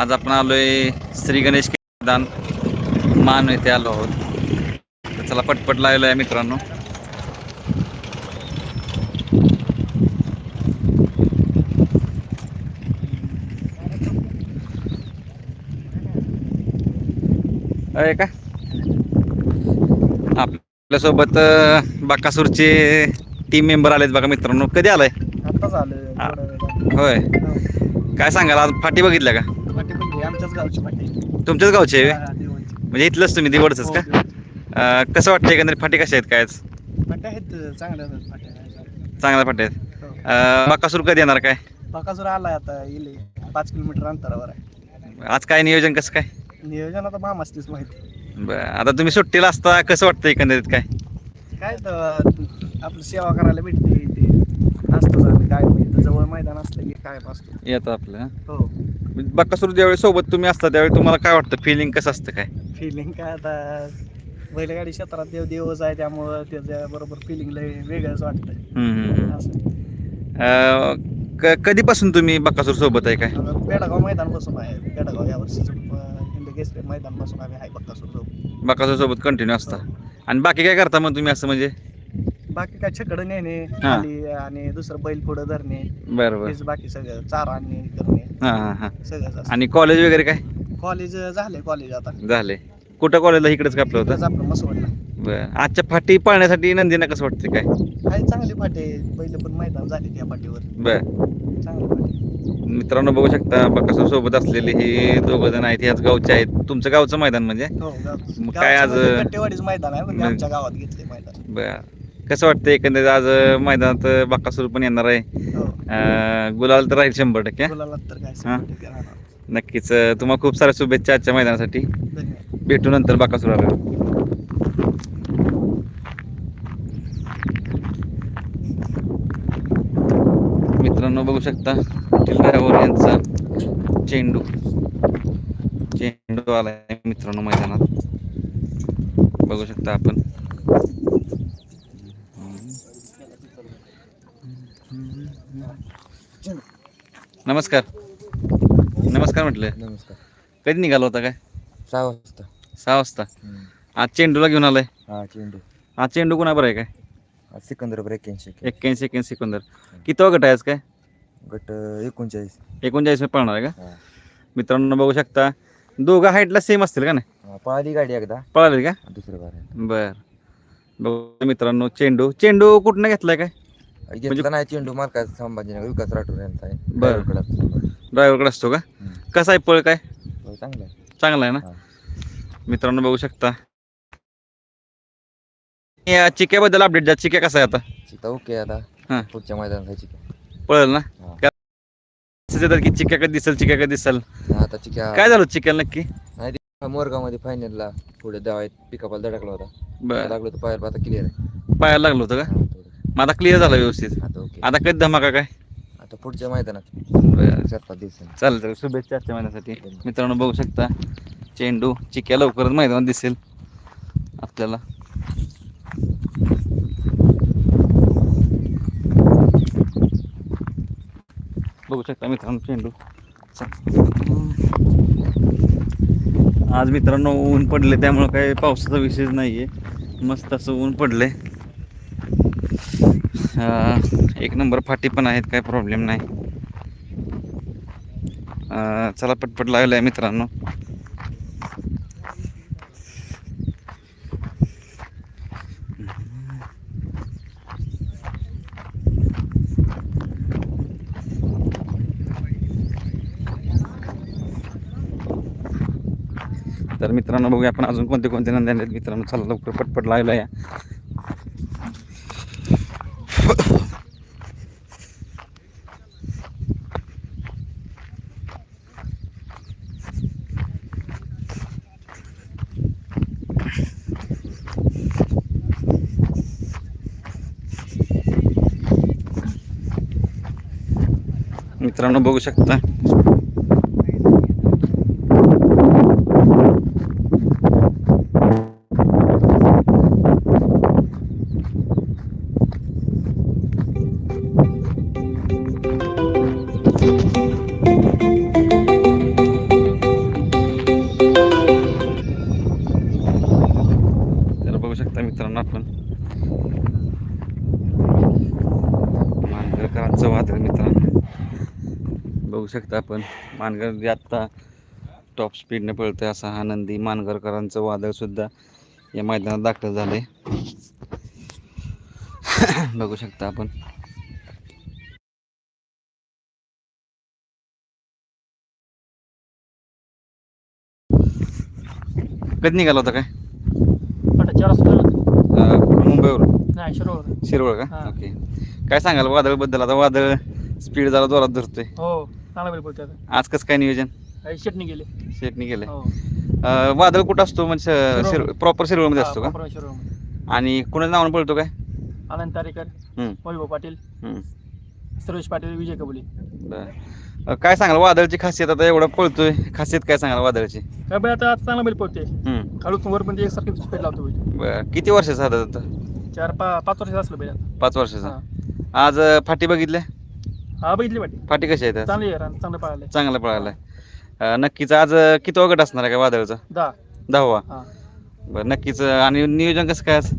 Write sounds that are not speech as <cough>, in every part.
आज आपण आलोय श्री गणेश मैदान मान येथे आलो आहोत. तर चला पटपट लावलं आहे मित्रांनो. आहे का? आपल्यासोबत बाकासूरचे टीम मेंबर आलेत बघा मित्रांनो. कधी आलाय. होय. काय सांगाल? आज फाटी बघितल्या का? आमच्याच गावची तुमच्याच गावचे आहे हा, देवांची. म्हणजे इथलंच तुम्ही दिवडच हो, का? देवांची. अं, कसं वाटतं एकंदरीत फाटी कशा आहेत काय? आहेत चांगल्या आहेत. चांगल्या फाट्या आहेत. हो. अं, बाकासूर कधी येणार काय? बकासूर आलाय आता येईल पाच किलोमीटर अंतरावर आहे. आज काय नियोजन कसं काय? नियोजन आता मामासतीच माहिती. बरं आता तुम्ही सुट्टीला असता कसं वाटतं एकंदरीत काय? काय तर आपलं सेवा करायला भेटते ते असतंच आम्ही काय जवळ मैदान असलं की काय असतो येतं आपलं हं? बाकासूर ज्यावेळी सोबत तुम्ही असता त्यावेळी तुम्हाला काय वाटतं? फिलिंग कसं असतं काय? फिलिंग काय आता? बैलगाडी क्षेत्रात देव देवच आहे त्यामुळं त्याच्या बरोबर फिलिंग लय वेगळंच हम्म. असं. अं, क- कधीपासून तुम्ही बाकासूर सोबत आहे काय? आता पेडगाव मैदान बसून आहे. पेडगाव या केसरी मैदान बसून आम्ही आहे बक्कासूर जाऊ बाकासूर सोबत कंटिन्यू असता. आणि बाकी काय करता मग तुम्ही असं म्हणजे? बाकी काय छकडं नेणे हा. खाली आणि दुसरं बैल पुढं धरणे बरं बरं हेच बाकी सगळं चारा आणणे करणे हां हां हां. सगळंच आणि कॉलेज वगैरे काय? कॉलेज झाले कॉलेज आता. झाले. कुठं कॉलेजला इकडेच कापलं होतं? इथंच आपलं मसवडला. बरं. आजच्या फाटी पाळण्यासाठी नंदीना कसं वाटतं काय? काही चांगली फाटे. बैल पण मैदान झाले त्या पाठीवर बरं. चांगली फाटे. मित्रांनो बघू शकता बकासूर सोबत असलेले हे दोघ जण आहेत ह्याच गावचे आहेत. तुमचं गावचं मैदान म्हणजे? हो मग काय आज- कट्टेवाडीच मैदान आहे म्हणजे मग- आमच्या गावात घेतले मैदान. बरं. कसं वाटतं एकंदरीत आज मैदानात बकासूर पण येणार आहे? हो. गुलाल तर राहील शंभर टक्के. हं? नक्कीच तुम्हाला खूप साऱ्या शुभेच्छा आजच्या मैदानासाठी. भेटू नंतर बकासूर आल्यावर मित्रांनो बघू शकता ड्रायव्हर यांचा चेंडू. चेंडू आलाय मित्रांनो मैदानात. बघू शकता आपण. नमस्कार. नमस्कार म्हटलं. नमस्कार. कधी निघाला होता काय? सहा वाजता. सहा वाजता. आज चेंडूला घेऊन आलाय. हा चेंडू. आज चेंडू कोणाबर आहे काय? आज सिकंदर एक्क्याऐंशी एक्क्याऐंशी. एक्क्याऐंशी सेकंदर. किती गट आहे आज काय? गट एकोणचाळीस. एकोणचाळीस पळणार आहे का? हा. मित्रांनो बघू शकता. दोघं हाईटला सेम असतील का नाही? हा, पळाली गाडी एकदा. पळाले का? दुसरं बार. बर. बघू मित्रांनो चेंडू. चेंडू कुठनं घेतलाय काय? घेतला नाही चेंडू मार्का संभाजीनगर विकास राठोड यांचा आहे. बरं. ड्रायव्हरकडे. ड्रायव्हरकडे असतो का. कसा आहे पळ काय? हो, चांगला आहे. चांगला आहे ना. मित्रांनो बघू शकता. या चिक्याबद्दल अपडेट द्या. चिक्या कसा आहे आता? चिता ओके आता. हा. पुढच्या मैदानात आहे चिक्या पळेल ना? हा. का- की चिक्या कधी दिसल चिक्या कधी दिसल? आता चिक्या काय झालं चिक्याला नक्की? मोरगावमध्ये फायनलला पुढे दहा पिकापाला धडकला होता. बर. लागलो तर पायर आता क्लिअर आहे. पायाला लागलं होतं का. मग आता क्लिअर झालं व्यवस्थित. आता ओके. आता कधी धमाका काय? आता पुढच्या मैदानात. बरं. चार पाच दिवसांनी. चालेल तर शुभेच्छा आजच्या महिन्यासाठी मित्रांनो बघू शकता चेंडू चिक्या लवकरच मैदानात दिसेल. आपल्याला. बघू शकता मित्रांनो चेंडू. आज मित्रांनो ऊन पडले त्यामुळं काही पावसाचा विषय नाही आहे मस्त असं ऊन पडले एक नंबर फाटी पण आहेत काही प्रॉब्लेम नाही. चला पटपट लागलं आहे मित्रांनो. तर मित्रांनो बघूया आपण अजून कोणते कोणते नंदी आहेत. मित्रांनो चला लवकर पटपट लागलं या मित्रांनो बघू शकता शकता आपण. मानगर जे आत्ता टॉप स्पीडने पळतोय असा हा नंदी मानगरकरांचं वादळ सुद्धा या मैदानात दाखल झालंय. <coughs> बघू शकता आपण. कधी निघाला होता काय? मुंबईवरून? शिरवळ का? हा. ओके. काय सांगाल वादळबद्दल? आता वादळ स्पीड जरा जोरात धरतोय. बोलतो आता. आज कसं काय नियोजन? शेटणी गेले. शेटनी केलंय हो. अं, वादळ कुठं असतो? म्हणजे शिरवळ. प्रॉपर शिरवळमध्ये असतो का. आणि कुणाच्या नावानं पळतो काय? आनंद तारेकर हम्म, वैभव पाटील हम्म. सर्वेश पाटील विजय कबुली. बरं. अं, काय सांगाल वादळची खासियत आता एवढं पळतोय. खासियत काय सांगाल वादळची? काय बैल आता चांगला बैल पळते हम्म, खालून वर पण एकसारखी स्पीड लावतो बैल. बरं. किती वर्षाचा आता चार पा पाच वर्षाचा असलं बैल आता. पाच वर्षाचा. आज अं, फाटी बघितल्या? हा बघितली पाटील फाटी कशी आहे चांगली आहे रान चांगलं पळालंय. चांगलं नक्कीच आज अं, किती वगट असणार आहे का वादळचा? दहा. दहावा? हा. बरं नक्कीच अं, आणि नियोजन कसं काय आज?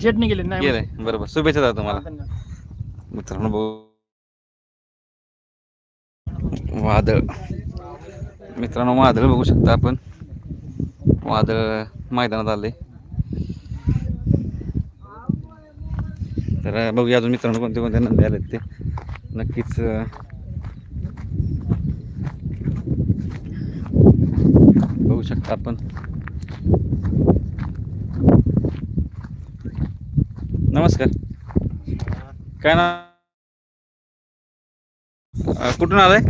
शेटणी गेले नाही गेलंय. बरोबर. शुभेच्छा दादा तुम्हाला. धन्यवाद. मित्रांनो बघू. वादळ. मित्रांनो वादळ बघू शकता आपण. वादळ मैदानात आले तर बघूया अजून मित्रांनो कोणते कोणते नंदी आलेत ते. नक्कीच बघू शकता आपण. नमस्कार. काय ना कुठून आलाय?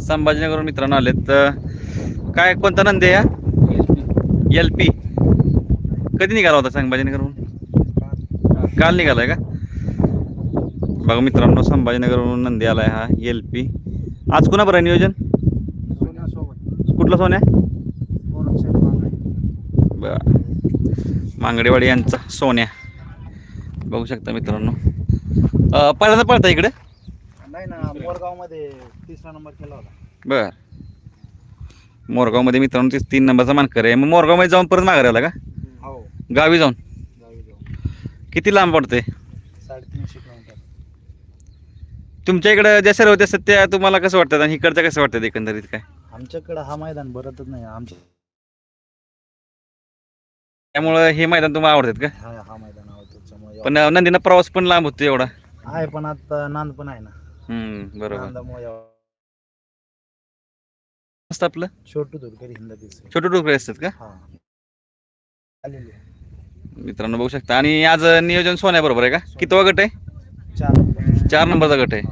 संभाजीनगरवरून मित्रांनो आलेत. तर काय कोणता नंदी हा? L P. कधी निघाला होता संभाजीनगरवरून? काल निघालाय का? बघा मित्रांनो संभाजीनगरवरून नंदी आलाय हा एल पी आज कुणा बरं आहे नियोजन? कुठला सोन्या? मांगडेवाडी यांचा सोन्या. बघू शकता मित्रांनो. पहिल्यांदा पळता इकडे? नाही ना मोरगावमध्ये तिसरा नंबर केला होता. बर. मोरगावमध्ये मित्रांनो ते तीन नंबरचा मानकर आहे. मग मोरगावमध्ये जाऊन परत माघारी आला का? हो. गावी जाऊन? किती लांब पडते साडेतीनशे तुमच्या इकडं ज्या सर्व त्या तुम्हाला कसं वाटतात? आणि इकडच्या कसं वाटतात एकंदरीत काय? आमच्याकडं हा मैदान भरतच नाही आमच्या त्यामुळं हे मैदान तुम्हाला आवडतात का? हा हा मैदान आवडतो त्याच्यामुळे पण नंदीनं प्रवास पण लांब होतो एवढा. आहे पण आता नांद पण आहे ना. हम्म बरोबर. नांदामुळे मस्त आपलं? छोटू दुर्गरी हिंद दिसते छोटे डोकरे असतात का? हा. आलेली. मित्रांनो बघू शकता. आणि आज नियोजन सोन्या बरोबर आहे का? किती गट आहे? चार. चार नंबरचा गट आहे.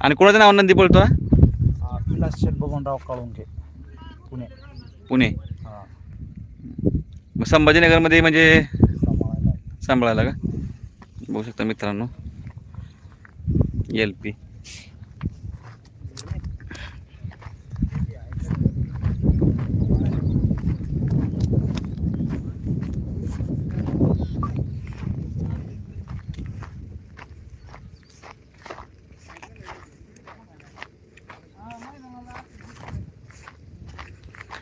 आणि कोणाचं नाव नंदी बोलतो हा? हा, विलास शेठ बबनराव काळुंके पुणे. पुणे. हा. मग संभाजीनगरमध्ये म्हणजे सांभाळायला. सांभाळायला का? बघू शकता मित्रांनो. L P.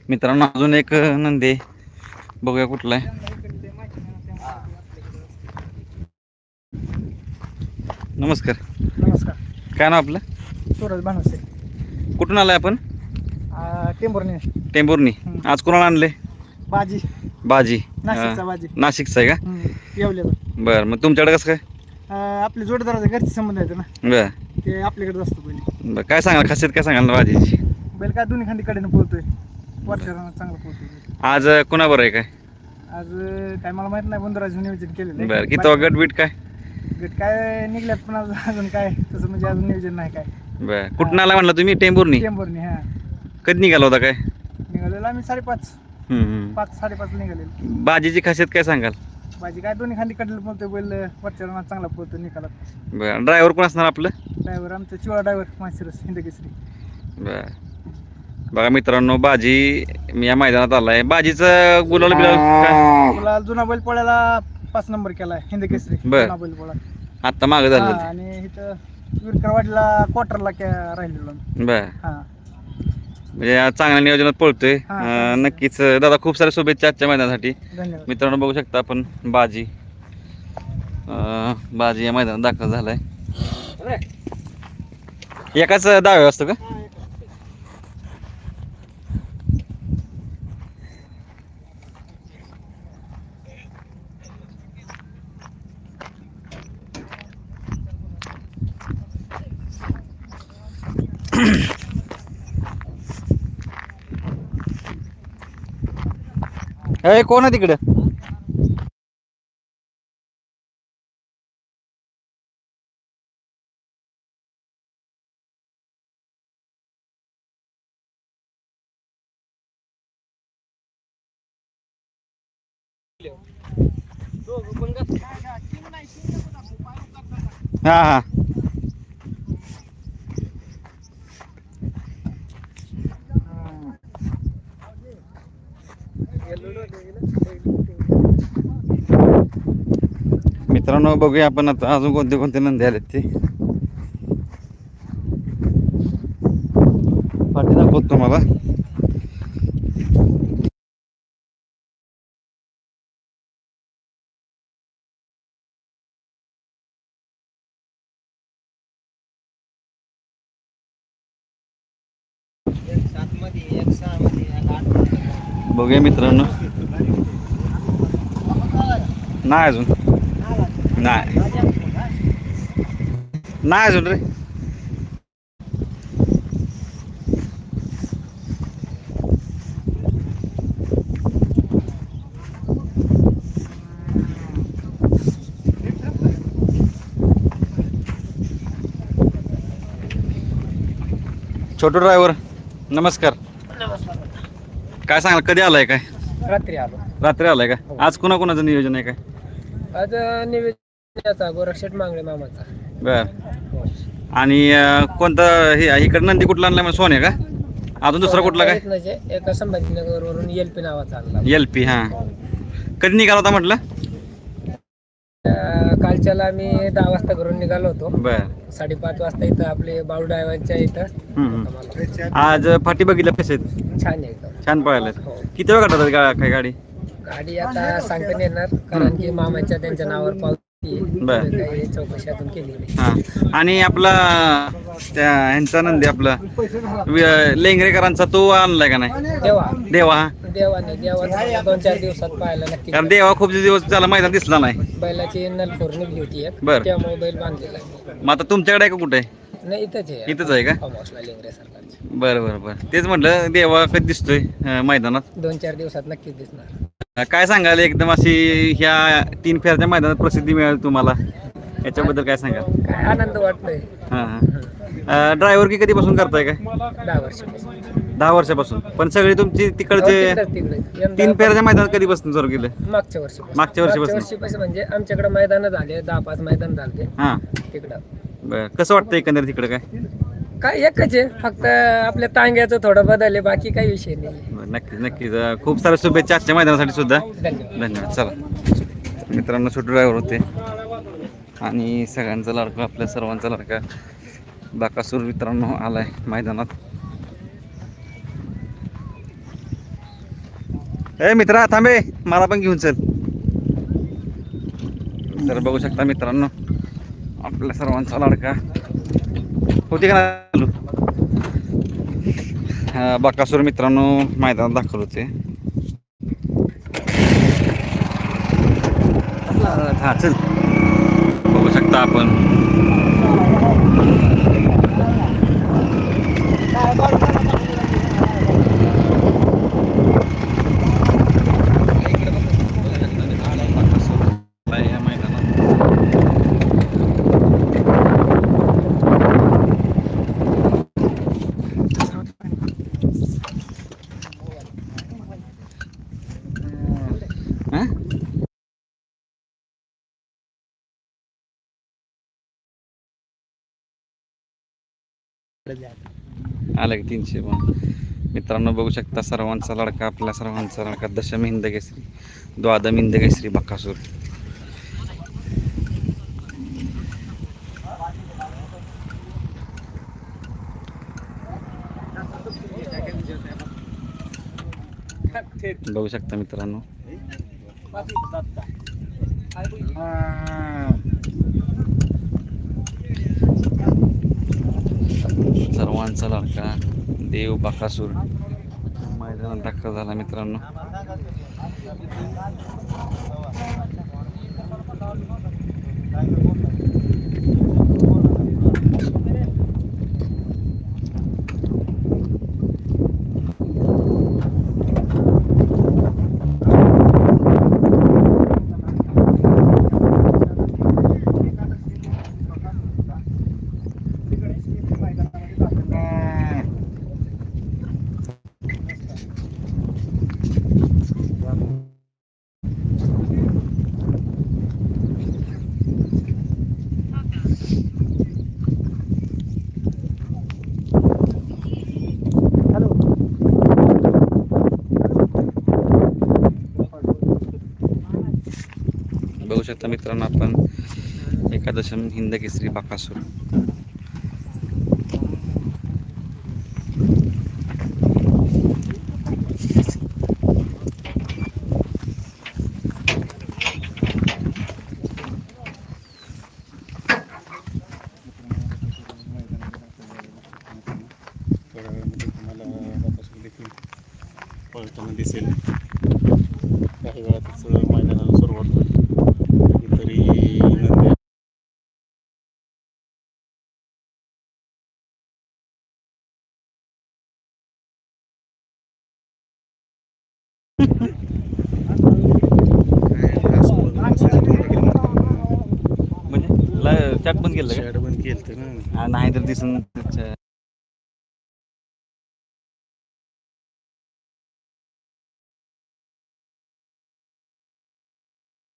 मित्रांनो अजून एक नंदी. बघूया कुठला आहे. नमस्कार. नमस्कार. काय नाव आपलं? सूरज भानसे. कुठून आलाय आपण? टेंभुर्णी. टेंभुर्णी. आज कोणाला आणले बाजी. बाजी. नाशिकचा बाजी. नाशिकचा आहे का? बरं मग तुमच्याकडे कसं काय? आपले जोडदाराचे घरचे संबंध आहेत ना. बरं. ते आपल्याकडे असतो पहिले. बरं काय सांगाल? खासियत काय सांगाल बाजीची? बैल काय दोन्ही खांदी कडेनं पोहतोय वर्षाला चांगलं आज अं, कोणाबरोबर आहे काय? आज अं, काय मला माहीत नाही बंधुराज नियोजन केलेलं. बरं किती गट बीट काय? गट काय निघल्यात पण अजून अजून काय तसं म्हणजे अजून नियोजन नाही काय. बरं कुठून आला म्हणला तुम्ही? टेंभुर्णी? टेंभुर्णी हा. कधी निघाला होता काय? निघालेलो आम्ही साडेपाच. हम्म, हम्म. पाच साडेपाच निघालेलो. बाजीची खासियत काय सांगाल? बाजी काय दोन्ही खांदी कडलं पोहतोय बैल वरच्या चांगला पोहतो निकालात. बरं ड्रायव्हर कोण असणार आपलं? ड्रायव्हर आमचा चिवळा ड्रायव्हर माशिरस हिंदकेसरी. बर. बघा मित्रांनो बाजी मी या मैदानात आलाय. बाजीचं गुलाल बिलाल काय? तुला जुना बैल पोळ्याला पाच नंबर केलाय हिंदकेसरी बर. जुना बैल पोळा आत्ता मागं हा, झालं आणि इथं विरकरवाडीला क्वार्टरला राहिलेलो. बर. हा. म्हणजे आज चांगल्या नियोजनात पळतोय. हा. अं, नक्कीच दादा खूप साऱ्या शुभेच्छा आजच्या मैदानासाठी. धन्यवाद. मित्रांनो बघू शकता आपण बाजी. अं, बाजी या मैदानात दाखल झालाय. एकाच डाव्या असतो का? ए कोण आहे तिकडे? हा हा. मित्रांनो बघूया आपण आता अजून कोणते कोणते नंदी आलेत ते. पाठी दाखवतो तुम्हाला. बघूया मित्रांनो. नाही अजून. नाही. नाही अजून रे. छोटू ड्रायव्हर नमस्कार. काय सांगाल कधी आलाय काय? रात्री आलो. रात्री आलाय का? आज कुणा कुणाचं नियोजन आहे काय? आज निवेदनाचा गोरक्षेट मांगळे मामाचा. बर. आणि अं, कोणता हे इकडे नंदी कुठला आणलाय मग? सोन्या का? अजून दुसरा कुठला काय? म्हणजे एका संभाजीनगर वरून एल पी नावाचा आणला. एल पी हा. कधी निघाला होता म्हटलं? अं, कालच्याला आम्ही दहा वाजता घरून निघालो होतो. बर. साडेपाच वाजता इथं आपले बाळू ड्रायव्हरच्या इथं. हम्म, हम्म. आम्हाला आज फाटी बघितल्या कसे आहेत छान आहे एकदम. छान पळायला हो. किती वेळ काढतात गा काय गाडी? गाडी आता सांगता नाही येणार कारण की मामाच्या त्यांच्या नावावर आहे. बर. पुढे काही चौकशी अजून केली नाही हा. आणि आपला त्या ह्यांचा नंदी आपला वि- लेंगरेकरांचा तो आणलाय का नाही? देवा. देवा हा? देवाने दोन चार दिवसात पाहायला नक्की कारण देवा खूप दिवस त्याला मैदान दिसला नाही. बैलाची नलफोर निघली होती एक. बर. त्यामुळे बैल बांधलेला आहे. मग आता तुमच्याकडे आहे का कुठे? नाही इथंच आहे. इथंच आहे का? फार्म हाऊसला लेंगरे सरकारची. बरं बरं बरं. तेच म्हटलं देवा कधी दिसतोय अं, मैदानात? दोन चार दिवसात नक्कीच दिसणार. काय सांगाल? एकदम अशी ह्या तीन फेरच्या मैदानात प्रसिद्धी मिळाली तुम्हाला. याच्याबद्दल काय सांगाल? काय आनंद वाटतोय. हां हां. ड्रायव्हर की कधीपासून करताय काय? दहा वर्षापासून. दहा वर्षापासून. पण सगळी तुमची तिकडचे हो, तिकडे यंदा तीन फेरच्या मैदानात कधीपासून सुरू केलं मागच्या वर्षी मागच्या वर्षीपासून? म्हणजे आमच्याकडे मैदान झाले दहा पाच मैदान झाले हां. तिकडं. बरं. कसं वाटतं एकंदरीत तिकडं काय? काय एकच आहे. फक्त आपल्या तांग्याचं थोडं बदल आहे बाकी काही विषय नाही. नक्कीच नक्कीच. खूप साऱ्या शुभेच्छा आजच्या मैदानासाठी सुद्धा. धन्यवाद. चला. मित्रांनो छोटे ड्रायव्हर होते. आणि सगळ्यांचा लाडका आपल्या सर्वांचा लाडका बाकासूर मित्रांनो आलाय मैदानात. ए मित्रा थांबे. मला पण घेऊन चल. तर बघू शकता मित्रांनो आपल्या सर्वांचा लाडका. होती का चालू? बाकासूर मित्रांनो मैदानात दाखल होते. हा चल. बघू शकता आपण या मैदानात हा? आलं की तीनशे पण. मित्रांनो बघू शकता सर्वांचा लडका आपल्या सर्वांचा लडका. दशम हिंद केसरी द्वादम हिंद केसरी बक्कासूर. बघू शकता मित्रांनो. सर्वांचा लाडका देव बाकासूर. मैदानात दाखल झाला मित्रांनो. हॅलो शकता मित्रांनो. आपण एकादशम हिंद केसरी बाकासूर थोड्या वेळामध्ये तुम्हाला बाकासूर देखील पळताना दिसेल काही वेळातच मैदानाला सुरुवात होईल कधीतरी नंदी काय असं बघून बसायचं तुम्हाला म्हणजे ला- चॅट बंद केलं शेड बंद केलं ना. का नाही तर दिसून